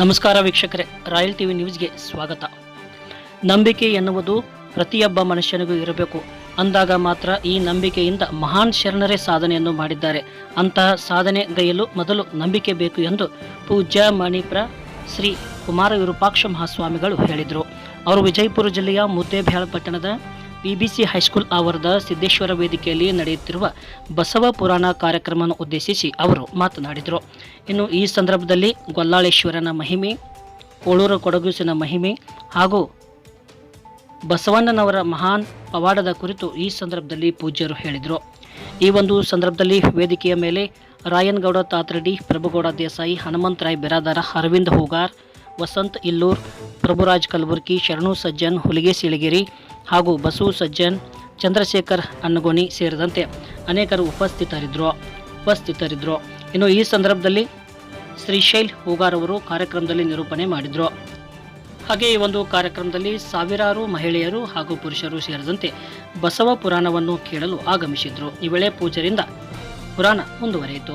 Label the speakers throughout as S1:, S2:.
S1: ನಮಸ್ಕಾರ ವೀಕ್ಷಕರೇ, royal TV ನ್ಯೂಸ್ಗೆ ಸ್ವಾಗತ. ನಂಬಿಕೆ ಎನ್ನುವುದು ಪ್ರತಿಯೊಬ್ಬ ಮನುಷ್ಯನಿಗೂ ಇರಬೇಕು. ಅಂದಾಗ ಮಾತ್ರ ಈ ನಂಬಿಕೆಯಿಂದ ಮಹಾನ್ ಶರಣರೇ ಸಾಧನೆಯನ್ನು ಮಾಡಿದ್ದಾರೆ. ಅಂತಹ ಸಾಧನೆ ಗೈಯಲು ಮೊದಲು ನಂಬಿಕೆ ಬೇಕು ಎಂದು ಪೂಜ್ಯ ಮಣಿಪ್ರ ಶ್ರೀ ಕುಮಾರ ವಿರೂಪಾಕ್ಷ ಮಹಾಸ್ವಾಮಿಗಳು ಹೇಳಿದರು. ಅವರು ವಿಜಯಪುರ ಜಿಲ್ಲೆಯ ಮುದ್ದೇಬೇಳ ಪಟ್ಟಣದ ಬಿಬಿಸಿ ಹೈಸ್ಕೂಲ್ ಆವರದ ಸಿದ್ದೇಶ್ವರ ವೇದಿಕೆಯಲ್ಲಿ ನಡೆಯುತ್ತಿರುವ ಬಸವ ಪುರಾಣ ಕಾರ್ಯಕ್ರಮವನ್ನು ಉದ್ದೇಶಿಸಿ ಅವರು ಮಾತನಾಡಿದರು. ಇನ್ನು ಈ ಸಂದರ್ಭದಲ್ಲಿ ಗೊಲ್ಲಾಳೇಶ್ವರನ ಮಹಿಮೆ, ಕೋಳೂರು ಕೊಡಗುಸಿನ ಮಹಿಮೆ ಹಾಗೂ ಬಸವಣ್ಣನವರ ಮಹಾನ್ ಪವಾಡದ ಕುರಿತು ಈ ಸಂದರ್ಭದಲ್ಲಿ ಪೂಜ್ಯರು ಹೇಳಿದರು. ಈ ಒಂದು ಸಂದರ್ಭದಲ್ಲಿ ವೇದಿಕೆಯ ಮೇಲೆ ರಾಯನ್ಗೌಡ ತಾತ್ರಡಿ, ಪ್ರಭುಗೌಡ ದೇಸಾಯಿ, ಹನುಮಂತರಾಯ್, ಬಿರಾದಾರ, ಅರವಿಂದ್ ಹೂಗಾರ್ ವಸಂತ್ ಇಲ್ಲೂರ್, ಪ್ರಭುರಾಜ್ ಕಲಬುರ್ಗಿ, ಶರಣು ಸಜ್ಜನ್, ಹುಲಿಗೆ ಸಿಳಗಿರಿ ಹಾಗೂ ಬಸು ಸಜ್ಜನ್, ಚಂದ್ರಶೇಖರ್ ಅನ್ನಗೋನಿ ಸೇರಿದಂತೆ ಅನೇಕರು ಉಪಸ್ಥಿತರಿದ್ದರು ಉಪಸ್ಥಿತರಿದ್ದರು ಇನ್ನು ಈ ಸಂದರ್ಭದಲ್ಲಿ ಶ್ರೀಶೈಲ್ ಹೂಗಾರ್ ಅವರು ಕಾರ್ಯಕ್ರಮದಲ್ಲಿ ನಿರೂಪಣೆ ಮಾಡಿದರು. ಹಾಗೆ ಈ ಒಂದು ಕಾರ್ಯಕ್ರಮದಲ್ಲಿ ಸಾವಿರಾರು ಮಹಿಳೆಯರು ಹಾಗೂ ಪುರುಷರು ಸೇರಿದಂತೆ ಬಸವ ಪುರಾಣವನ್ನು ಕೇಳಲು ಆಗಮಿಸಿದ್ರು. ಈ ವೇಳೆ ಪೂಜರಿಂದ ಪುರಾಣ ಮುಂದುವರಿಯಿತು.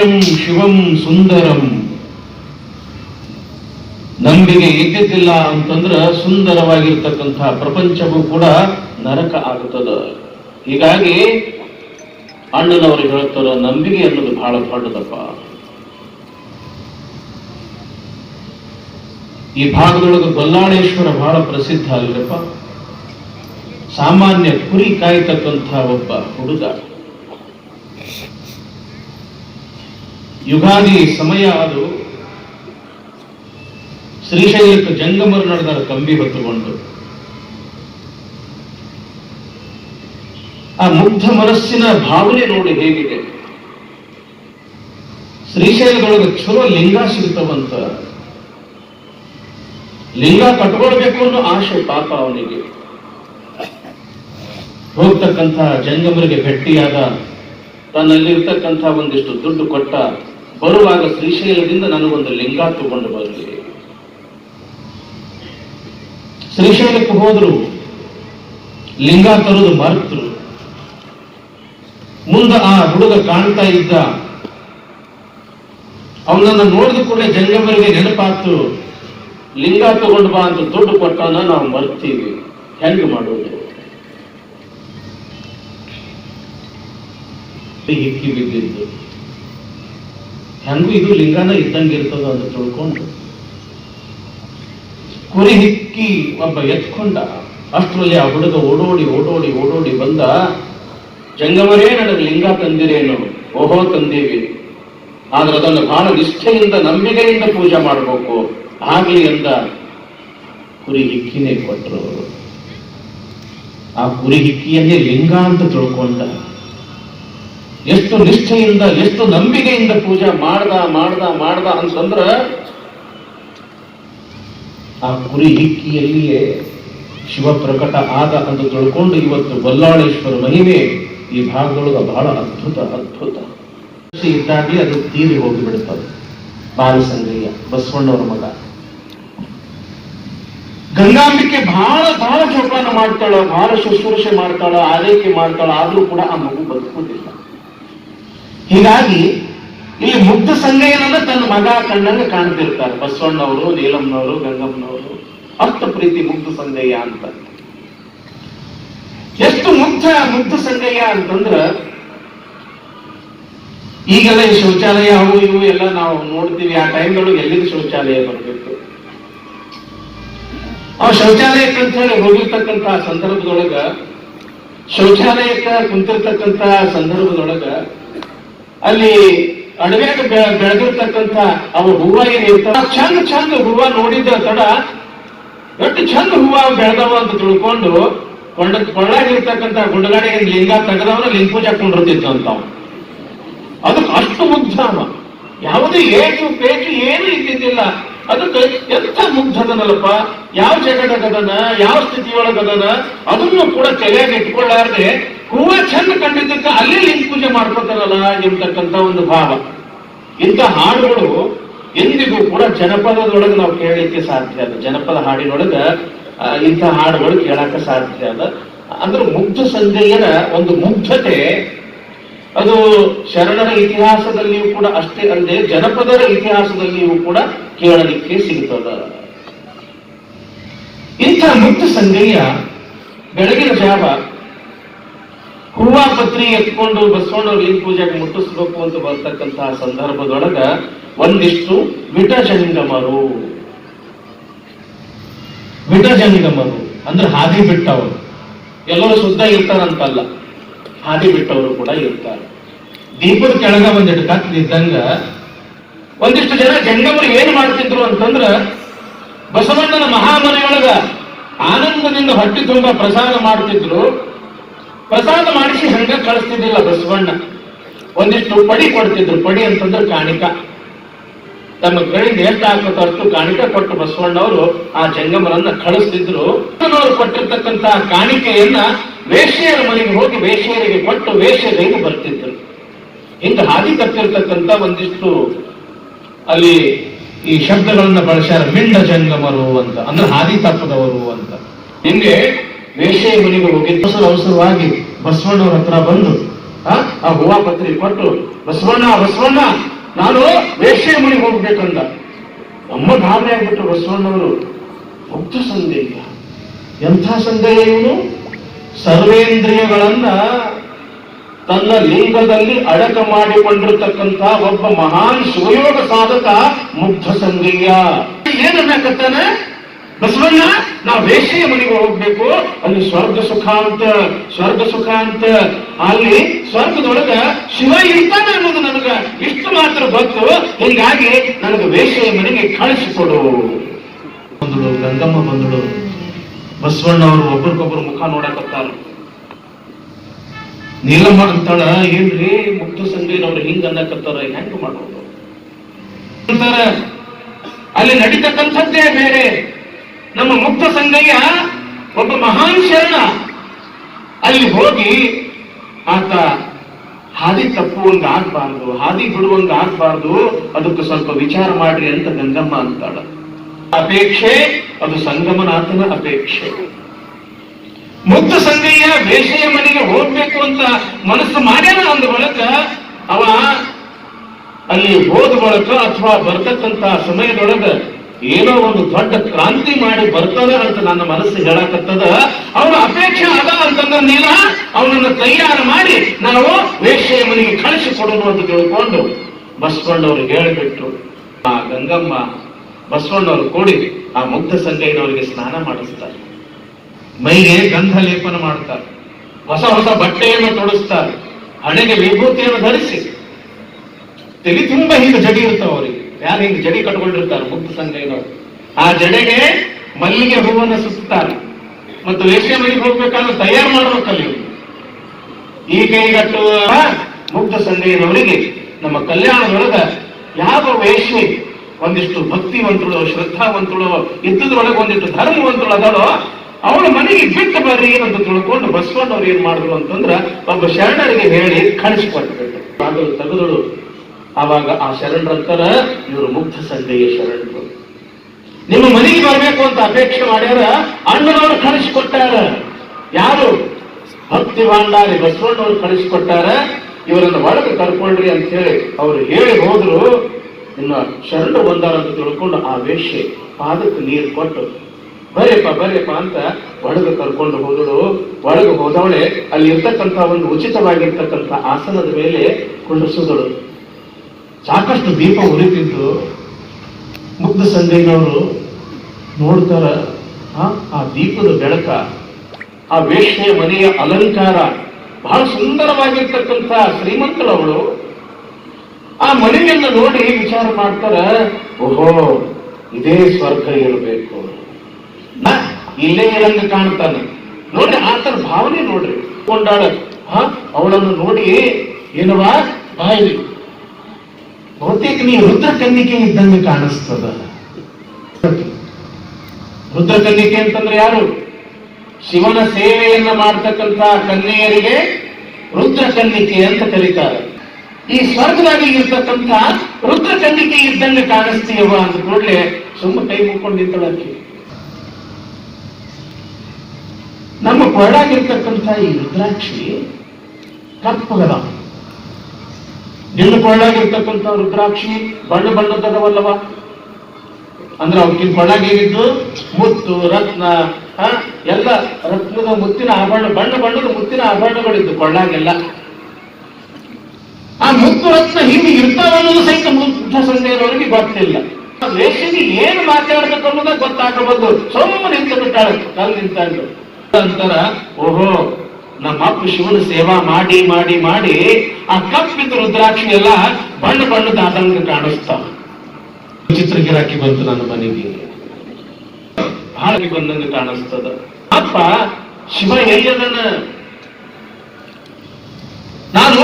S2: ಸತ್ಯಂ ಶಿವಂ ಸುಂದರಂ. ನಂಬಿಕೆ ಇದ್ದಿದ್ದಿಲ್ಲ ಅಂತಂದ್ರ ಸುಂದರವಾಗಿರ್ತಕ್ಕಂತಹ ಪ್ರಪಂಚವೂ ಕೂಡ ನರಕ ಆಗುತ್ತದ. ಹೀಗಾಗಿ ಅಣ್ಣನವರು ಹೇಳ್ತಾರ, ನಂಬಿಕೆ ಅನ್ನೋದು ಬಹಳ ದೊಡ್ಡದಪ್ಪ. ಈ ಭಾಗದೊಳಗೆ ಬಲ್ಲಾಳೇಶ್ವರ ಬಹಳ ಪ್ರಸಿದ್ಧ ಅಲ್ಲಪ್ಪ ಸಾಮಾನ್ಯ ಕುರಿ ಕಾಯ್ತಕ್ಕಂಥ ಒಬ್ಬ ಹುಡುಗ. ಯುಗಾದಿ ಸಮಯ ಅದು. ಶ್ರೀಶೈಲಕ್ಕೆ ಜಂಗಮರು ನಡೆದಾರ ಕಂಬಿ ಹೊತ್ತುಕೊಂಡು. ಆ ಮುಗ್ಧ ಮನಸ್ಸಿನ ಭಾವನೆ ನೋಡಿ ಹೇಗಿದೆ. ಶ್ರೀಶೈಲದೊಳಗೆ ಚಲೋ ಲಿಂಗ ಸಿಗ್ತವಂತ. ಲಿಂಗ ಕಟ್ಕೊಳ್ಬೇಕು ಅನ್ನೋ ಆಶೆ ಪಾಪ ಅವನಿಗೆ. ಹೋಗ್ತಕ್ಕಂಥ ಜಂಗಮರಿಗೆ ಭೇಟಿಯಾದ ತನ್ನಲ್ಲಿರ್ತಕ್ಕಂಥ ಒಂದಿಷ್ಟು ದುಡ್ಡು ಕೊಟ್ಟ ಬರುವಾಗ ಶ್ರೀಶೈಲದಿಂದ ನನಗೊಂದು ಲಿಂಗ ತಗೊಂಡು ಬರಲಿ ಶ್ರೀಶೈಲಕ್ಕೆ ಹೋದ್ರು. ಲಿಂಗ ತರುವುದು ಮರ್ತರು ಮುಂದೆ ಆ ಹುಡುಗ ಕಾಣ್ತಾ ಇದ್ದ. ಅವನನ್ನು ನೋಡಿದ ಕೂಡಲೇ ಜಂಗಮರಿಗೆ ನೆನಪಾತು. ಲಿಂಗ ತಗೊಂಡು ಬಾ ಅಂತ ದುಡ್ಡು ಕೊಟ್ಟವನ್ನ ನಾವು ಮರ್ತೀವಿ. ಹೆಂಗ್ ಮಾಡೋದು? ಬಿದ್ದಿದ್ದು. ಹೆಂಗೂ ಇದು ಲಿಂಗನ ಇದ್ದಂಗೆ ಇರ್ತದ ಅಂತ ತಿಳ್ಕೊಂಡು ಕುರಿ ಹಿಕ್ಕಿ ಒಬ್ಬ ಎತ್ಕೊಂಡ ಅಷ್ಟರಲ್ಲಿ ಆ ಹುಡುಗ ಓಡೋಡಿ ಓಡೋಡಿ ಓಡೋಡಿ ಬಂದ, ಜಂಗಮರೇ, ನನಗೆ ಲಿಂಗ ತಂದಿರೇನು ಓಹೋ ತಂದೀವಿ ಆದ್ರೆ ಅದನ್ನು ಬಹಳ ನಿಷ್ಠೆಯಿಂದ, ನಂಬಿಕೆಯಿಂದ ಪೂಜೆ ಮಾಡಬೇಕು. ಆಗಲಿ ಎಂದ ಕುರಿ ಹಿಕ್ಕಿನೇ ಕೊಟ್ಟರು. ಆ ಕುರಿ ಹಿಕ್ಕಿಯನ್ನೇ ಲಿಂಗ ಅಂತ ತಿಳ್ಕೊಂಡ. ಎಷ್ಟು ನಿಷ್ಠೆಯಿಂದ, ಎಷ್ಟು ನಂಬಿಕೆಯಿಂದ ಪೂಜೆ ಮಾಡ್ದ ಮಾಡ್ದ ಮಾಡ್ದ ಅಂತಂದ್ರ ಆ ಕುರಿ ಹಿಕ್ಕಿಯಲ್ಲಿಯೇ ಶಿವ ಪ್ರಕಟ ಆದ ಅಂತ ತಿಳ್ಕೊಂಡು ಇವತ್ತು ಬಲ್ಲಾಳೇಶ್ವರ ಮಹಿಮೆ ಈ ಭಾಗದೊಳಗ ಬಹಳ ಅದ್ಭುತ ಅದ್ಭುತ. ಇದ್ದಾಗಿ ಅದು ತೀರಿ ಹೋಗಿಬಿಡುತ್ತದೆ ಬಾಲಸಂಗಯ್ಯ ಬಸವಣ್ಣವರ ಮಗ. ಗಂಗಾಂಬಿಕೆ ಬಹಳ ಬಹಳ ಜೋಪಾನ ಮಾಡ್ತಾಳ ಬಹಳ ಶುಶ್ರೂಷೆ ಮಾಡ್ತಾಳ, ಆರೈಕೆ ಮಾಡ್ತಾಳ, ಆದರೂ ಕೂಡ ಆ ಮಗು ಬದುಕುವುದಿಲ್ಲ. ಹೀಗಾಗಿ ಇಲ್ಲಿ ಮುಗ್ಧ ಸಂಗಯ್ಯನನ್ನ ತನ್ನ ಮಗ ಕಣ್ಣಂಗೆ ಕಾಣ್ತಿರ್ತಾರೆ. ಬಸವಣ್ಣವರು, ನೀಲಮ್ಮನವರು, ಗಂಗಮ್ಮನವರು. ಅರ್ಥ ಪ್ರೀತಿ ಮುಗ್ಧ ಸಂಗಯ್ಯ ಅಂತ. ಎಷ್ಟು ಮುಗ್ಧ ಮುಗ್ಧ ಸಂಗಯ್ಯ ಅಂತಂದ್ರ ಈಗೆಲ್ಲ ಈ ಶೌಚಾಲಯ ಅವು ಇವು ಎಲ್ಲ ನಾವು ನೋಡ್ತೀವಿ. ಆ ಟೈಮ್ದೊಳಗೆ ಎಲ್ಲಿಂದ ಶೌಚಾಲಯ ಬರಬೇಕು ಆ ಶೌಚಾಲಯಕ್ಕಂತ ಹೇಳಿ ಹೋಗಿರ್ತಕ್ಕಂತಹ ಸಂದರ್ಭದೊಳಗ, ಶೌಚಾಲಯಕ್ಕ ಕುಂತಿರ್ತಕ್ಕಂಥ ಸಂದರ್ಭದೊಳಗ ಅಲ್ಲಿ ಅಡವ್ಯಾಗ ಬೆಳೆದಿರ್ತಕ್ಕಂತ ಅವ ಹೂವ ಏನಿರ್ತಾವ ಚಂದ ಚಂದ ಹೂವ ನೋಡಿದ ತಡ ಎಷ್ಟು ಚಂದ ಹೂವ ಬೆಳೆದವ ಅಂತ ತಿಳ್ಕೊಂಡು ಕೊಂಡ ಕೊಳ್ಳಾಗಿರ್ತಕ್ಕಂತ ಗುಂಡಗಾಡಿಗೆ ಲಿಂಗ ತೆಗೆದವನ ಲಿಂಗ ಪೂಜೆ ಕೊಂಡಿರ್ತಿತ್ತು ಅವ. ಅದಕ್ಕೆ ಅಷ್ಟು ಮುಗ್ಧ ಅವ. ಯಾವುದೇ ಏಟು ಪೇಟು ಏನು ಇದ್ದಿದ್ದಿಲ್ಲ. ಅದಕ್ಕೆ ಎಂತ ಮುಗ್ಧದನಲ್ಲಪ್ಪ ಯಾವ ಜಗಡಗದನ ಯಾವ ಸ್ಥಿತಿಯೊಳಗದನ, ಅದನ್ನು ಕೂಡ ತಲೆಯಾಗಿ ಇಟ್ಕೊಳ್ಳಾರ್ದೆ ಹೂವ ಚೆನ್ನ ಕಂಡಿದ್ದಕ್ಕೆ ಅಲ್ಲೇ ಲಿಂಗ ಪೂಜೆ ಮಾಡ್ಕೋತಾರಲ್ಲ ಎಂತಕ್ಕಂಥ ಒಂದು ಭಾವ. ಇಂಥ ಹಾಡುಗಳು ಎಂದಿಗೂ ಕೂಡ ಜನಪದದೊಳಗೆ ನಾವು ಕೇಳಲಿಕ್ಕೆ ಸಾಧ್ಯ ಅದ ಜನಪದ ಹಾಡಿನೊಳಗ ಇಂಥ ಹಾಡುಗಳು ಕೇಳಕ್ಕೆ ಸಾಧ್ಯ ಅದ ಅಂದ್ರೆ ಮುಗ್ಧ ಸಂಜೆಯರ ಒಂದು ಮುಗ್ಧತೆ. ಅದು ಶರಣರ ಇತಿಹಾಸದಲ್ಲಿಯೂ ಕೂಡ ಅಷ್ಟೇ ಅಲ್ಲದೆ ಜನಪದರ ಇತಿಹಾಸದಲ್ಲಿಯೂ ಕೂಡ ಕೇಳಲಿಕ್ಕೆ ಸಿಗುತ್ತದ. ಇಂಥ ಮುಗ್ಧ ಸಂಜೆಯ ಬೆಳಗಿನ ಜಾವ ಹೂವ ಪತ್ರಿ ಎತ್ಕೊಂಡು ಬಸವಣ್ಣವ್ರ ಲಿಂಗ ಪೂಜೆಗೆ ಮುಟ್ಟಿಸ್ಬೇಕು ಅಂತ ಬರ್ತಕ್ಕಂತಹ ಸಂದರ್ಭದೊಳಗ ಒಂದಿಷ್ಟು ವಿಟಜಂಗಮರು ವಿಟಜಂಗಮರು ಅಂದ್ರೆ ಹಾದಿ ಬಿಟ್ಟವರು. ಎಲ್ಲರೂ ಶುದ್ಧ ಇರ್ತಾರಂತಲ್ಲ, ಹಾದಿ ಬಿಟ್ಟವರು ಕೂಡ ಇರ್ತಾರೆ. ದೀಪದ ಕೆಳಗ ಒಂದಿಟ್ಟು ಕತ್ತಿದ್ದಂಗ ಒಂದಿಷ್ಟು ಜನ ಜಂಗಮರು ಏನ್ ಮಾಡ್ತಿದ್ರು ಅಂತಂದ್ರ ಬಸವಣ್ಣನ ಮಹಾಮನೆಯೊಳಗ ಆನಂದದಿಂದ ಹೊಟ್ಟೆ ತುಂಬ ಪ್ರಸಾದ ಮಾಡ್ತಿದ್ರು. ಪ್ರಸಾದ ಮಾಡಿಸಿ ಹಂಗ ಕಳಿಸ್ತಿದ್ದಿಲ್ಲ ಬಸವಣ್ಣ. ಒಂದಿಷ್ಟು ಪಡಿ ಕೊಡ್ತಿದ್ರು. ಪಡಿ ಅಂತಂದ್ರೆ ಕಾಣಿಕ. ತಮ್ಮ ಕೈಯಿಂದ ಎಷ್ಟು ಅಷ್ಟು ಕಾಣಿಕ ಕೊಟ್ಟು ಬಸವಣ್ಣವರು ಆ ಜಂಗಮರನ್ನ ಕಳಿಸ್ತಿದ್ರು. ಅವರು ಕೊಟ್ಟಿರ್ತಕ್ಕಂತಹ ಕಾಣಿಕೆಯನ್ನ ವೇಶ್ಯರ ಮನೆಗೆ ಹೋಗಿ ವೇಶ್ಯರಿಗೆ ಕೊಟ್ಟು ವೇಶ್ಯರಿಗೆ ಬರ್ತಿದ್ರು. ಹಿಂಗ ಹಾದಿ ತಪ್ಪಿರ್ತಕ್ಕಂತ ಒಂದಿಷ್ಟು ಅಲ್ಲಿ ಈ ಶಬ್ದಗಳನ್ನ ಬಳಸ್ಯಾರ, ಮಿಂಡ ಜಂಗಮರು ಅಂತ. ಅಂದ್ರೆ ಹಾದಿ ತಪ್ಪದವರು ಅಂತ. ಹಿಂಗೆ ವೇಶ್ಯ ಮನೆಗೆ ಹೋಗಿ ಅವಸರ ಅವಸರವಾಗಿ ಬಸವಣ್ಣವ್ರ ಹತ್ರ ಬಂದು, ಆ ಹೂವ ಪತ್ರಿ ಕೊಟ್ಟು, ಬಸವಣ್ಣ ಬಸವಣ್ಣ, ನಾನು ವೇಶ್ಯ ಮನೆಗೆ ಹೋಗ್ಬೇಕಂದ. ನಮ್ಮ ಗಾಬರಿ ಆಗ್ಬಿಟ್ಟು ಬಸವಣ್ಣವರು ಮುಕ್ತ ಸಂದೇಹ. ಎಂಥ ಸಂದೇಹ ಇವನು? ಸರ್ವೇಂದ್ರಿಯಗಳನ್ನ ತನ್ನ ಲಿಂಗದಲ್ಲಿ ಅಡಕ ಮಾಡಿಕೊಂಡಿರ್ತಕ್ಕಂಥ ಒಬ್ಬ ಮಹಾನ್ ಶಿವಯೋಗ ಸಾಧಕ ಮುಗ್ಧ ಏನನ್ನ ಏನನ್ನಕತ್ತಾನ ಬಸವಣ್ಣ ನಾವು ವೇಶ್ಯ ಮನೆಗೆ ಹೋಗ್ಬೇಕು. ಅಲ್ಲಿ ಸ್ವರ್ಗ ಸುಖ ಅಂತ, ಸ್ವರ್ಗ ಸುಖ ಅಂತ. ಅಲ್ಲಿ ಸ್ವರ್ಗದೊಳಗ ಶಿವ ಇರ್ತಾನ ಅನ್ನೋದು ನನಗ ಇಷ್ಟು ಮಾತ್ರ ಗೊತ್ತು. ಹೀಗಾಗಿ ನನಗೆ ವೇಶ್ಯ ಮನೆಗೆ ಕಳಿಸಿಕೊಡು. ಬಂದಳು, ಗಂಗಮ್ಮ ಬಂದಳು. ಬಸವಣ್ಣ ಅವರು ಒಬ್ರಿಗೊಬ್ರು ಮುಖ ನೋಡಕತ್ತಾರ ನೀಲಮ್ಮ ಅಂತಾಳ, ಏನ್ರಿ ಮುಕ್ತ ಸಂಜೆನವ್ರು ಹಿಂಗ ಅನ್ನಕತ್ತಾರ, ಹೆಂಗ್ ಮಾಡೋದು? ಅಂತಾರ. ಅಲ್ಲಿ ನಡೀತಕ್ಕಂಥದ್ದೇ ಬೇರೆ. ನಮ್ಮ ಮುಕ್ತ ಸಂಗಯ್ಯ ಒಬ್ಬ ಮಹಾನ್ ಶರಣ. ಅಲ್ಲಿ ಹೋಗಿ ಆತ ಹಾದಿ ತಪ್ಪುವಂಗ ಆಗ್ಬಾರ್ದು ಹಾದಿ ಬಿಡುವಂಗ ಆಗ್ಬಾರ್ದು ಅದಕ್ಕೆ ಸ್ವಲ್ಪ ವಿಚಾರ ಮಾಡ್ರಿ ಅಂತ ಗಂಗಮ್ಮ ಅಂತಾಳ. ಅಪೇಕ್ಷೆ, ಅದು ಸಂಗಮನಾಥನ ಅಪೇಕ್ಷೆ. ಮುಕ್ತ ಸಂಗಯ್ಯ ಬೇಷೆಯ ಮನೆಗೆ ಹೋಗ್ಬೇಕು ಅಂತ ಮನಸ್ಸು ಮಾಡ್ಯಾನ ಅಂದ ಬಳಕ ಅವ ಅಲ್ಲಿ ಹೋದ ಬಳಕ ಅಥವಾ ಬರ್ತಕ್ಕಂತ ಸಮಯದೊಳಗ ಏನೋ ಒಂದು ದೊಡ್ಡ ಕ್ರಾಂತಿ ಮಾಡಿ ಬರ್ತಾರೆ ಅಂತ ನನ್ನ ಮನಸ್ಸು ಹೇಳಕತ್ತದ. ಅವನ ಅಪೇಕ್ಷೆ ಅದ ಅಂತಂದ್ರೆ ನೀನ ಅವನನ್ನ ತಯಾರು ಮಾಡಿ ನಾವು ವೇಶ್ಯೆಯ ಮನೆಗೆ ಕಳಿಸಿ ಕೊಡೋಣ ಅಂತ ತಿಳ್ಕೊಂಡು ಬಸವಣ್ಣವ್ರಿಗೆ ಹೇಳಿಬಿಟ್ಟು ಆ ಗಂಗಮ್ಮ ಬಸವಣ್ಣವರು ಕೂಡಿ ಆ ಮುಗ್ಧ ಸಂಗೈನವರಿಗೆ ಸ್ನಾನ ಮಾಡಿಸ್ತಾರೆ. ಮೈಗೆ ಗಂಧ ಲೇಪನ ಮಾಡ್ತಾರೆ. ಹೊಸ ಹೊಸ ಬಟ್ಟೆಯನ್ನು ತೊಡಿಸ್ತಾರೆ. ಹಣೆಗೆ ವಿಭೂತಿಯನ್ನು ಧರಿಸಿ. ತಲೆ ತುಂಬಾ ಹೀಗೆ ಜಡಿ ಇರ್ತಾವ ಅವರಿಗೆ. ಯಾರು ಹಿಂಗೆ ಜಡೆ ಕಟ್ಕೊಂಡಿರ್ತಾರೆ ಮುಕ್ತ ಇರೋರು ಆ ಜಡೆಗೆ ಮಲ್ಲಿಗೆ ಹೂವನ್ನು ಸುತ್ತಾರೆ. ಮತ್ತು ರೇಷ್ಮೆ ಮನೆಗೆ ಹೋಗ್ಬೇಕಾದ್ರೆ ತಯಾರು ಮಾಡಬೇಕಲ್ಲಿ ಈಗ ಕೈಗಟ್ಟುವ ಮುಗ್ಧ ಸಂಜೆಯವರಿಗೆ ನಮ್ಮ ಕಲ್ಯಾಣದೊಳಗ ಯಾವ ವೇಷ್ಮೆ ಒಂದಿಷ್ಟು ಭಕ್ತಿವಂತಳು, ಶ್ರದ್ಧಾವಂತಳು, ಇದ್ದದ್ರೊಳಗೆ ಒಂದಿಷ್ಟು ಧರ್ಮವಂತಳು ಅದಳೋ ಅವಳ ಮನೆಗೆ ಬಿಟ್ಟು ಬರ್ರಿ ಅಂತ ತಿಳ್ಕೊಂಡು ಬಸವಣ್ಣವ್ರು ಏನ್ ಮಾಡಿದ್ರು ಅಂತಂದ್ರ ಒಬ್ಬ ಶರಣರಿಗೆ ಹೇಳಿ ಕಳಿಸ್ಕೊಟ್ಬಿಟ್ಟು ತೆಗೆದಳು. ಆವಾಗ ಆ ಶರಣರಂತರ ಇವರು ಮುಗ್ಧ ಸಂಘೆಯ ಶರಣರು ನಿಮ್ಮ ಮನೆಗೆ ಬರಬೇಕು ಅಂತ ಅಪೇಕ್ಷೆ ಮಾಡ್ಯಾರ, ಅಣ್ಣನವರು ಕಳಿಸಿಕೊಟ್ಟಾರ. ಯಾರು? ಭಕ್ತಿ ಭಾಂಡಾರಿ ಬಸವಣ್ಣವರು ಕಳಿಸಿಕೊಟ್ಟಾರ. ಇವರನ್ನ ಒಳಗೆ ಕರ್ಕೊಳ್ರಿ ಅಂತ ಹೇಳಿ ಅವರು ಹೇಳಿ ಹೋದ್ರು. ಇನ್ನು ಶರಣ ಬಂದಾರ ಅಂತ ತಿಳ್ಕೊಂಡು ಆ ವೇಷ್ಯ ಪಾದಕ್ಕೆ ನೀರು ಕೊಟ್ಟು, ಬರೆಯಪ್ಪ ಬರೆಯಪ್ಪ ಅಂತ ಒಳಗೆ ಕರ್ಕೊಂಡು ಹೋದಳು. ಒಳಗೆ ಹೋದವಳೆ ಅಲ್ಲಿ ಇರ್ತಕ್ಕಂಥ ಒಂದು ಉಚಿತವಾಗಿರ್ತಕ್ಕಂಥ ಆಸನದ ಮೇಲೆ ಕುಂಡಿಸಿದಳು. ಸಾಕಷ್ಟು ದೀಪ ಉರಿತಿದ್ದು ಮುಗ್ಧ ಸಂಜೆನವರು ನೋಡ್ತಾರ ಆ, ದೀಪದ ಬೆಳಕ ಆ ವೇಷ್ಣೆಯ ಮನೆಯ ಅಲಂಕಾರ ಬಹಳ ಸುಂದರವಾಗಿರ್ತಕ್ಕಂಥ ಶ್ರೀಮಂತಳವಳು ಆ ಮನೆಯನ್ನು ನೋಡಿ ವಿಚಾರ ಮಾಡ್ತಾರ ಓಹೋ ಇದೇ ಸ್ವರ್ಗ ಇರಬೇಕು. ಇಲ್ಲೇ ಇರಂಗ ಕಾಣ್ತಾನೆ. ನೋಡ್ರಿ ಆತರ ಭಾವನೆ ನೋಡ್ರಿ. ಕೊಂಡಾಳ ಅವಳನ್ನು ನೋಡಿ ಏನವಾ ಬಾಯಿ ಬಹುತೇಕ ನೀ ರುದ್ರಕನ್ನಿಕೆ ಇದ್ದಂಗೆ ಕಾಣಿಸ್ತದ. ರುದ್ರಕನ್ನಿಕೆ ಅಂತಂದ್ರೆ ಯಾರು? ಶಿವನ ಸೇವೆಯನ್ನ ಮಾಡ್ತಕ್ಕಂತ ಕನ್ಯೆಯರಿಗೆ ರುದ್ರಕನ್ನಿಕೆ ಅಂತ ಕರೀತಾರೆ. ಈ ಸ್ವರ್ಗದಾಗ ಇರ್ತಕ್ಕಂಥ ರುದ್ರಕನ್ನಿಕೆ ಇದ್ದಂಗೆ ಕಾಣಿಸ್ತೀಯವ ಅಂತ ಕೂಡಲೇ ಸುಮ್ಮ ಕೈ ಮುಕ್ಕೊಂಡು ನಿಂತಳಕ್ಕೆ ನಮ್ಮ ಕೊರಳಾಗಿರ್ತಕ್ಕಂಥ ಈ ರುದ್ರಾಕ್ಷಿ ಕಪ್ಪಗದ ನಿನ್ನ ಕೊಳ್ಳಾಗಿರ್ತಕ್ಕಂಥ ರುದ್ರಾಕ್ಷಿ ಬಣ್ಣ ಬಣ್ಣದವಲ್ಲವ ಅಂದ್ರೆ ಅವಕ್ಕಿಂತ ಕೊಳ್ಳಾಗಿ ಏನಿದ್ದು ಮುತ್ತು, ರತ್ನ ಎಲ್ಲ ರತ್ನದ ಮುತ್ತಿನ ಆಭರಣ ಬಣ್ಣ ಬಣ್ಣದ ಮುತ್ತಿನ ಆಭರಣಗಳಿದ್ದು ಕೊಳ್ಳಾಗೆಲ್ಲ. ಆ ಮುತ್ತು, ರತ್ನ ಹಿಂಗೆ ಇರ್ತಾವ ಅನ್ನೋದು ಸಹಿತ ಮುಗ್ಧ ಸಂದೇಹದವರಿಗೆ ಗೊತ್ತಿಲ್ಲ. ವೇಷಿಗೆ ಏನು ಮಾತಾಡ್ಬೇಕು ಅನ್ನೋದ ಗೊತ್ತಾಗಬಹುದು ಸುಮ್ಮನೆ ನಿಂತು ಬಿಟ್ಟಾಳೆ ಕಲ್ ಅಂತಾರ ಓಹೋ ನಮ್ಮ ಅಪ್ಪ ಶಿವನ ಸೇವಾ ಮಾಡಿ ಮಾಡಿ ಮಾಡಿ ಆ ಕಪ್ಪಿದ್ದ ರುದ್ರಾಕ್ಷಿ ಎಲ್ಲ ಬಣ್ಣ ಬಣ್ಣದ ಆದಂಗ ಕಾಣಿಸ್ತಾವ ವಿಚಿತ್ರ ಗಿರಾಕಿ ಬಂತು ನನ್ನ ಮನೆಗೆ. ಬಹಳ ಬಂದಂಗ ಕಾಣಿಸ್ತದ. ಅಪ್ಪ, ಶಿವ ಎಲ್ಲದನ್ನ ನಾನು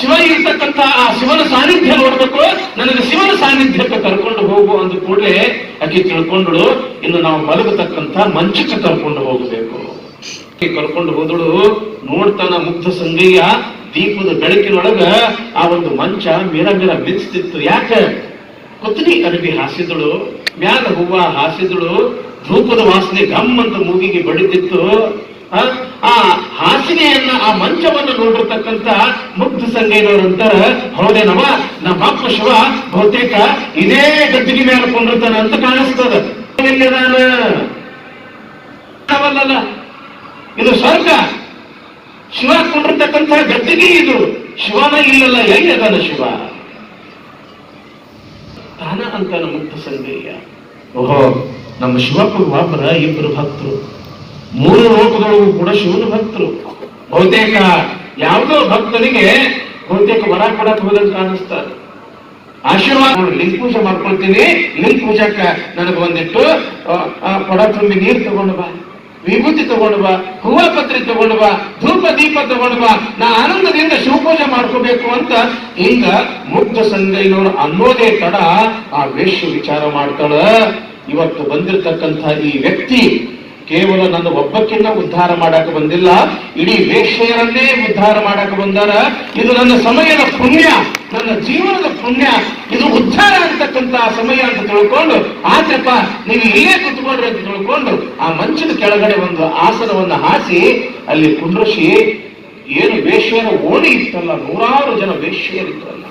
S2: ಶಿವ ಇರ್ತಕ್ಕಂಥ ಆ ಶಿವನ ಸಾನ್ನಿಧ್ಯ ನೋಡ್ಬೇಕು. ನನಗೆ ಶಿವನ ಸಾನ್ನಿಧ್ಯಕ್ಕೆ ಕರ್ಕೊಂಡು ಹೋಗು ಅಂದ ಕೂಡಲೇ ಆಕೆ ತಿಳ್ಕೊಂಡಳು. ಇನ್ನು ನಾವು ಮಲಗತಕ್ಕಂಥ ಮಂಚಕ್ಕೆ ಕರ್ಕೊಂಡು ಹೋಗಬೇಕು. ಕರ್ಕೊಂಡು ಹೋದಳು. ನೋಡ್ತಾನ ಮುಗ್ಧ ಸಂಗಯ್ಯ ದೀಪದ ಬೆಳಕಿನೊಳಗ ಆ ಒಂದು ಮಂಚ ಮೇಲ ಮೇಲ ಮಿಂಚ್ತಿತ್ತು. ಯಾಕ? ಕೊತ್ತರಿ ಅರಬಿ ಹಾಸಿದಳು ಮ್ಯಾಲ ಹೂವ ಹಾಸಿದಳು ಧೂಪದ ವಾಸನೆ ಗಮ್ ಅಂತ ಮೂಗಿಗೆ ಬಡಿತಿತ್ತು ಆ, ಹಾಸಿಗೆಯನ್ನ ಆ ಮಂಚವನ್ನ ನೋಡಿರ್ತಕ್ಕಂತ ಮುಗ್ಧ ಸಂಗಯ್ಯನವರಂತಾರ ಹೌದೇನವ ನಮ್ಮ ಅಪ್ಪ ಶಿವ ಬಹುತೇಕ ಇದೇ ಗದ್ದಿಗೆ ಮೇಲೆ ಕೊಂಡಿರ್ತಾನ ಅಂತ ಕಾಣಿಸ್ತದ. ಇದು ಸ್ವರ್ಗ. ಶಿವ ಕೊಂಡಿರ್ತಕ್ಕಂಥ ಗದ್ದಿಗೆ ಇದು. ಶಿವನ ಇಲ್ಲಲ್ಲ ಅದಾನ ಶಿವ? ತಾನ ಅಂತ ಮುಕ್ತ ಸಂಗಯ್ಯ ಓಹೋ, ನಮ್ಮ ಶಿವಪ್ಪ ಒಬ್ಬರ ಇಬ್ಬರು ಭಕ್ತರು. ಮೂರು ಲೋಕಗಳು ಕೂಡ ಶಿವನ ಭಕ್ತರು. ಬಹುತೇಕ ಯಾವುದೋ ಭಕ್ತನಿಗೆ ಬಹುತೇಕ ವರ ಕೊಡಕ್ ಹೋದಂತ ಕಾಣಿಸ್ತಾರೆ. ಆಶೀರ್ವಾದ ಲಿಂಗ ಪೂಜೆ ಮಾಡ್ಕೊಳ್ತೀನಿ. ಲಿಂಗ್ ಪೂಜಾಕ ನನಗೆ ಬಂದಿಟ್ಟು ಕೊಡ, ತುಂಬಿ ನೀರು ತಗೊಂಡು ಬಾ. ವಿಭೂತಿ ತಗೊಂಡು ಬಾ ಹೂವ ಪತ್ರಿ ಧೂಪ ದೀಪ ಬಾ ನಾ ಆನಂದದಿಂದ ಶಿವಪೂಜೆ ಮಾಡ್ಕೋಬೇಕು ಅಂತ ಹಿಂಗ ಮುಗ್ಧ ಸಂಗೈನವರು ಅನ್ನೋದೇ ತಡ ಆ ವೇಷ ವಿಚಾರ ಮಾಡ್ತಾಳ. ಇವತ್ತು ಬಂದಿರತಕ್ಕಂಥ ಈ ವ್ಯಕ್ತಿ ಕೇವಲ ನನ್ನ ಒಬ್ಬಕ್ಕಿಂತ ಉದ್ಧಾರ ಮಾಡಕ ಬಂದಿಲ್ಲ, ಇಡೀ ವೇಷ್ಯರನ್ನೇ ಉದ್ಧಾರ ಮಾಡಕ ಬಂದಾರ. ಇದು ನನ್ನ ಸಮಯದ ಪುಣ್ಯ, ನನ್ನ ಜೀವನದ ಪುಣ್ಯ, ಇದು ಉದ್ಧಾರ ಅಂತಕ್ಕಂತ ಸಮಯ ಅಂತ ತಿಳ್ಕೊಂಡು ಆಚಪ್ಪ ನೀವು ಇಲ್ಲೇ ಕುತ್ಕೊಂಡ್ರಿ ಅಂತ ತಿಳ್ಕೊಂಡು ಆ ಮಂಚದ ಕೆಳಗಡೆ ಒಂದು ಆಸನವನ್ನು ಹಾಸಿ, ಅಲ್ಲಿ ಕುಂಡ್ರಸಿ ಏನು ವೇಶ್ಯರ ಓಣಿ ಇತ್ತಲ್ಲ, ನೂರಾರು ಜನ ವೇಶ್ಯರಿದ್ರಲ್ಲ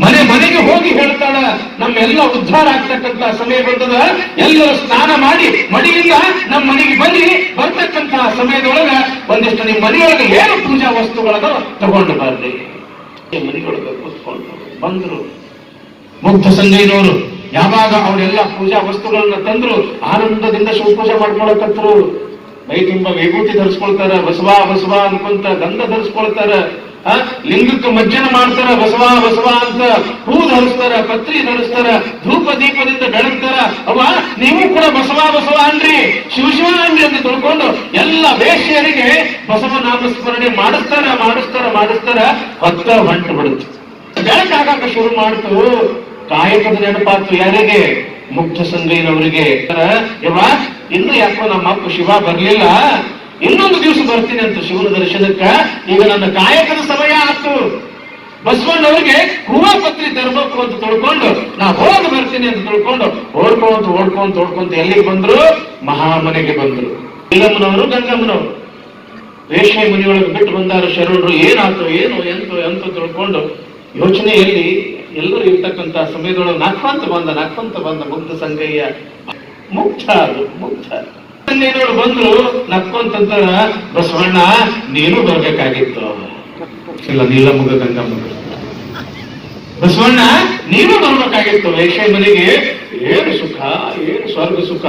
S2: ಮನೆ ಮನೆಗೆ ಹೋಗಿ ಹೇಳ್ತಾಳ. ನಮ್ಮೆಲ್ಲ ಉದ್ಧಾರ ಆಗ್ತಕ್ಕಂತ ಸಮಯ ಬಂದದ. ಎಲ್ಲರೂ ಸ್ನಾನ ಮಾಡಿ ಮಡಿಯಿಂದ ನಮ್ಮ ಮನೆಗೆ ಬನ್ನಿ. ಬರ್ತಕ್ಕಂತ ಸಮಯದೊಳಗ ಒಂದಿಷ್ಟು ನಿಮ್ಮ ಮನೆಯೊಳಗೆ ಏನು ಪೂಜಾ ವಸ್ತುಗಳನ್ನ ತಗೊಂಡು ಬರ್ರಿ. ಮನೆಯೊಳಗೆ ಕೂತ್ಕೊಂಡು ಬಂದ್ರು. ಮುಗ್ಧ ಸಂಜಯ್ನವರು ಯಾವಾಗ ಅವರೆಲ್ಲ ಪೂಜಾ ವಸ್ತುಗಳನ್ನ ತಂದ್ರು, ಆನಂದದಿಂದ ಶಿವಪೂಜೆ ಮಾಡ್ಕೊಳಕತ್ರು. ಮೈ ತುಂಬ ವಿಭೂತಿ ಧರಿಸ್ಕೊಳ್ತಾರ. ಬಸವ ಬಸವ ಅನ್ಕೊಂತ ಗಂಧ ಧರಿಸ್ಕೊಳ್ತಾರ. ಲಿಂಗಕ್ಕೆ ಮಜ್ಜನ ಮಾಡ್ತಾರ, ಬಸವ ಬಸವ ಅಂತ ಹೂ ಧರಿಸ್ತಾರ ಪತ್ರಿ ಧರಿಸ್ತಾರ, ಧೂಪ ದೀಪದಿಂದ ಬೆಳಗ್ತಾರ. ಅವ ನೀವು ಕೂಡ ಬಸವ ಬಸವ ಅನ್ರಿ. ಶಿವಶಿವ ಶಿವ ಅನ್ರಿ ಅಂತ ತಿಳ್ಕೊಂಡು ಎಲ್ಲ ವೇಶ್ಯರಿಗೆ ಬಸವ ನಾಮಸ್ಮರಣೆ ಮಾಡಿಸ್ತಾರ ಮಾಡಿಸ್ತಾರ ಮಾಡಿಸ್ತಾರ. ಹೊತ್ತ ಹೊಂಟು ಬಿಡುತ್ತೆ. ಬೆಳಕಾಗಕ ಶುರು ಮಾಡ್ತು. ಕಾಯಕದ ನೆನಪಾತು ಯಾರಿಗೆ? ಮುಕ್ತ ಸಂಗೈನವರಿಗೆ. ಇನ್ನು ಯಾಕೋ ನಮ್ಮ ಶಿವ ಬರ್ಲಿಲ್ಲ. ಇನ್ನೊಂದು ದಿವಸ ಬರ್ತೀನಿ ಅಂತ ಶಿವನ ದರ್ಶನಕ್ಕ, ಈಗ ನನ್ನ ಕಾಯಕದ ಸಮಯ ಆಯ್ತು. ಬಸವಣ್ಣವ್ರಿಗೆ ಹೂವಪತ್ರಿ ತರಬೇಕು ಅಂತ ತೊಳ್ಕೊಂಡು, ನಾ ಹೋಗಿ ಬರ್ತೀನಿ ಅಂತ ತಿಳ್ಕೊಂಡು, ಓಡ್ಕೊಂತ ಓಡ್ಕೊಂತ ಓಡ್ಕೊಂತ ಎಲ್ಲಿಗೆ ಬಂದ್ರು? ಮಹಾಮನೆಗೆ ಬಂದ್ರು. ಇಲ್ಲಮ್ಮನವರು ಗಂಗಮ್ಮನವರು. ರೇಷ್ಮೆ ಮನೆಯೊಳಗೆ ಬಿಟ್ಟು ಬಂದಾರ ಶರಣರು, ಏನಾಯ್ತು, ಏನು, ಎಂತ ಎಂತ ತಿಳ್ಕೊಂಡು, ಯೋಚನೆಯಲ್ಲಿ ಎಲ್ಲರೂ ಇರ್ತಕ್ಕಂತ ಸಮಯದೊಳಗೆ ನಕ್ಕಂತ ಬಂದ ನಕ್ಕಂತ ಬಂದ ಮುಗ್ಧ ಸಂಗಯ್ಯ. ಮುಗ್ಧ ಅದು ನೀನೋಡು ಬಂದ್ರು ನಕ್ಕೊಂತ ಬಸವಣ್ಣ, ನೀನು ಬರ್ಬೇಕಾಗಿತ್ತು. ಇಲ್ಲ ನೀಲಮ್ಮಗ ಗಂಗಮ್ಮಗ ಬಸವಣ್ಣ, ನೀನು ಬರ್ಬೇಕಾಗಿತ್ತು. ರೇಷ್ಮೆ ಮನೆಗೆ ಏನು ಸುಖ, ಏನು ಸ್ವರ್ಗ ಸುಖ,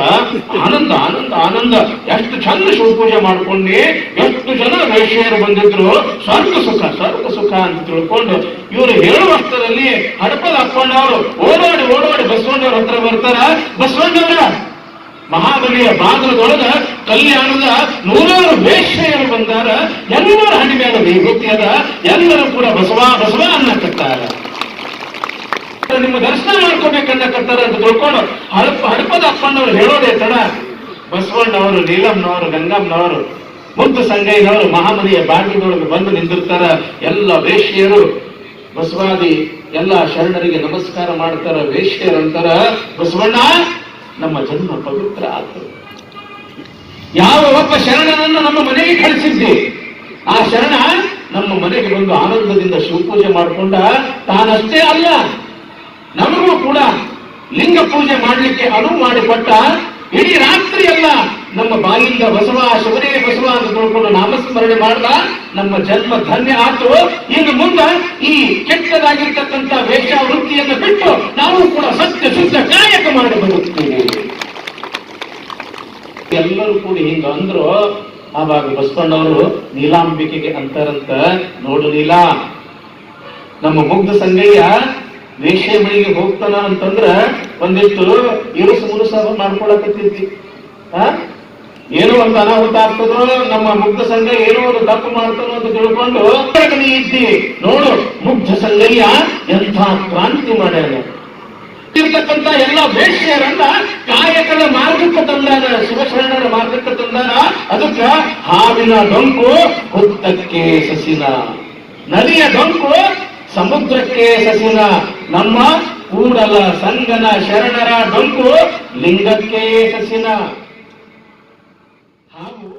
S2: ಆನಂದ ಆನಂದ ಆನಂದ. ಎಷ್ಟು ಚಂದ ಶಿವಪೂಜೆ ಮಾಡ್ಕೊಂಡಿ, ಎಷ್ಟು ಜನ ವೇಶ್ಯರು ಬಂದಿದ್ರು. ಸ್ವರ್ಗ ಸುಖ ಸ್ವರ್ಗ ಸುಖ ಅಂತ ತಿಳ್ಕೊಂಡು ಇವರು ಹೇಳುವಷ್ಟರಲ್ಲಿ ಹಡಪದ ಹಾಕೊಂಡವರು ಓಡಾಡಿ ಓಡಾಡಿ ಬಸವಣ್ಣವ್ರ ಹತ್ರ ಬರ್ತಾರ. ಬಸವಣ್ಣವ್ರ ಮಹಾಬಲಿಯ ಬಾಗಲದೊಳಗ ಕಲ್ಯಾಣದ ನೂರಾರು ವೇಶ್ಯೆಯರು ಬಂದಾರ. ಎಲ್ಲರ ಹಣ್ಣಿ ವಿಭೂತಿಯದ ಎಲ್ಲರೂ ಕೂಡ ಬಸವ ಬಸವ ಅನ್ನಕತ್ತಾರ. ನಿಮ್ಮ ದರ್ಶನ ಮಾಡ್ಕೋಬೇಕನ್ನಕತ್ತಾರ ಅಂತ ತಿಳ್ಕೊಂಡು ಹಡಪ, ಹಡಪದ ಅಪ್ಪನವರು ಹೇಳೋದೇ ತಡ. ಬಸವಣ್ಣವರು ನೀಲಮ್ನವರು ಗಂಗಮ್ಮನವರು, ಮುದ್ದು ಸಂಗಯ್ಯನವರು ಮಹಾಮನಿಯ ಬಾಗಿಲದೊಳಗೆ ಬಂದು ನಿಂತಿರ್ತಾರ. ಎಲ್ಲ ವೇಶ್ಯರು ಬಸವಾದಿ ಎಲ್ಲ ಶರಣರಿಗೆ ನಮಸ್ಕಾರ ಮಾಡ್ತಾರ. ವೇಶ್ಯರಂತಾರ ಬಸವಣ್ಣ ನಮ್ಮ ಜನ್ಮ ಪವಿತ್ರ ಆತು ಯಾವ ಒಬ್ಬ ಶರಣನನ್ನು ನಮ್ಮ ಮನೆಗೆ ಕಳಿಸಿದ್ದೆ, ಆ ಶರಣ ನಮ್ಮ ಮನೆಗೆ ಬಂದು ಆನಂದದಿಂದ ಶಿವಪೂಜೆ ಮಾಡಿಕೊಂಡ ತಾನಷ್ಟೇ ಅಲ್ಲ, ನಮಗೂ ಕೂಡ ಲಿಂಗ ಪೂಜೆ ಮಾಡಲಿಕ್ಕೆ ಅನುವು ಮಾಡಿಕೊಟ್ಟ ಇಡೀ ರಾತ್ರಿ ಅಲ್ಲ ನಮ್ಮ ಬಾಯಿಂದ ಬಸವ ಶಿವನೇ ಬಸವ ಅಂತ ತಿಳ್ಕೊಂಡು ನಾಮಸ್ಮರಣೆ ಮಾಡ್ದ ನಮ್ಮ ಜನ್ಮ ಧನ್ಯ ಆತು. ಇನ್ನು ಮುಂದೆ ಈ ಕೆಟ್ಟದಾಗಿರ್ತಕ್ಕಂಥ ವೇಷವೃತ್ತಿಯನ್ನು ಬಿಟ್ಟು ನಾವು ಕೂಡ ಸತ್ಯ ಶುದ್ಧ ಕಾಯಕ ಮಾಡಿ ಬದುಕ್ತೀವಿ ಎಲ್ಲರೂ ಕೂಡಿ ಹಿಂಗ ಅಂದ್ರು, ಆವಾಗ ಬಸವಣ್ಣವರು ನೀಲಾಂಬಿಕೆಗೆ ಅಂತಾರಂತ, ನೋಡು ನೀಲಾ, ನಮ್ಮ ಮುಗ್ಧ ಸಂಗಯ್ಯ ವೇಷೆ ಮಳಿಗೆ ಹೋಗ್ತಾನ ಅಂತಂದ್ರ ಒಂದಿಷ್ಟು ಇರುಸು ಮುರುಸ ಮಾಡ್ಕೊಳಕತ್ತಿದ್ವಿ. ಆ? ಏನೋ ಒಂದು ಅನಾಹುತ ಆಗ್ತದೋ, ನಮ್ಮ ಮುಗ್ಧ ಸಂಘ ಏನೋ ಒಂದು ತಪ್ಪು ಮಾಡ್ತಾನೋ ಅಂತ ತಿಳ್ಕೊಂಡು ನೀ ಇದ್ದಿ, ನೋಡು ಮುಗ್ಧ ಸಂಗಯ್ಯ ಎಂಥ ಕ್ರಾಂತಿ ಮಾಡ್ಯಾನ. ಇರ್ತಕ್ಕಂತ ಎಲ್ಲ ವೇಶ್ಯರನ್ನ ಕಾಯಕದ ಮಾರ್ಗಕ್ಕೆ ತಂದಾನ ಶಿವಶರಣರ ಮಾರ್ಗಕ್ಕೆ ತಂದಾನ ಅದಕ್ಕ ಹಾವಿನ ಡೊಂಕು ಹುತ್ತಕ್ಕೆ ಸಸಿನ. ನದಿಯ ಡೊಂಕು, ಸಮುದ್ರಕ್ಕೆ ಸಸಿನ. ನಮ್ಮ ಕೂಡಲ ಸಂಗನ ಶರಣರ ಡೊಂಕು, ಲಿಂಗಕ್ಕೆ ಸಸಿನ. ಹಾವು